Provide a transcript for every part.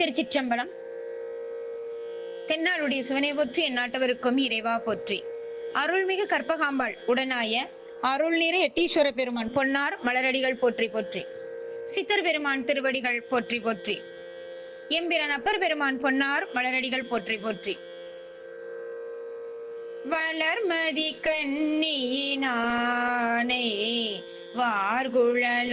திருச்சிற்றம்பலம். தென்னாளுடைய சிவனை போற்றி எந்நாட்டவருக்கும் இறைவா போற்றி. அருள்மிகு கற்பகாம்பாள் உடனாய அருள் நிற எட்டீஸ்வர பெருமான் பொன்னார் மலரடிகள் போற்றி போற்றி. சித்தர் பெருமான் திருவடிகள் போற்றி போற்றி. எம்பிரன் அப்பர் பெருமான் பொன்னார் மலரடிகள் போற்றி போற்றி. வளர்மதி கண்ணியினானே வார்குழலாலொடும்பா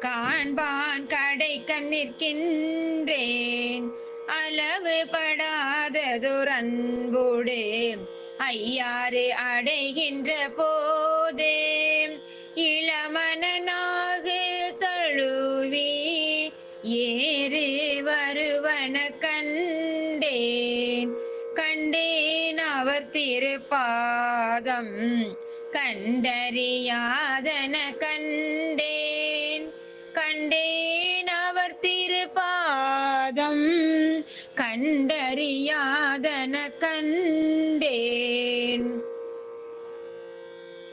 காண்பான் கடை கண்ணிற்கின்றேன் அளவு படாததுரன்புடே ஐயாறு அடைகின்ற போதே. இளமனாக தழுவி ஏறு வருவன கண்டேன். கண்டேன் அவர் திருப்பாதம் கண்டறியாதன கண் கண்டேன் அவர் திருப்பாதம் கண்டறியாதன கண்டேன்.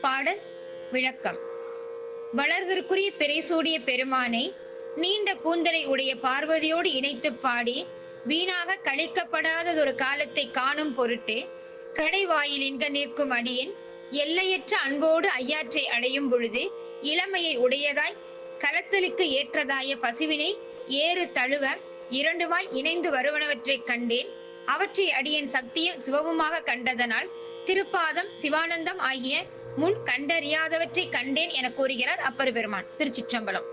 பாடல் விளக்கம். வளர்தற்குரிய பெரைசூடிய பெருமானை நீண்ட கூந்தலை உடைய பார்வதியோடு இணைத்து பாடி வீணாக கழிக்கப்படாததொரு காலத்தை காணும் பொருட்டு கடைவாயிலின்க நிற்கும் அடியேன் எல்லையற்ற அன்போடு ஐயாற்றை அடையும் பொழுது இளமையை உடையதாய் களத்தலுக்கு ஏற்றதாய பசுவினை ஏறு தழுவ இரண்டுமாய் இணைந்து வருவனவற்றைக் கண்டேன். அவற்றை அடியேன் சக்தியும் சிவமுமாக கண்டதனால் திருப்பாதம் சிவானந்தம் ஆகிய முன் கண்டறியாதவற்றை கண்டேன் என கூறுகிறார் அப்பர் பெருமான் திருச்சிற்றம்பலம்.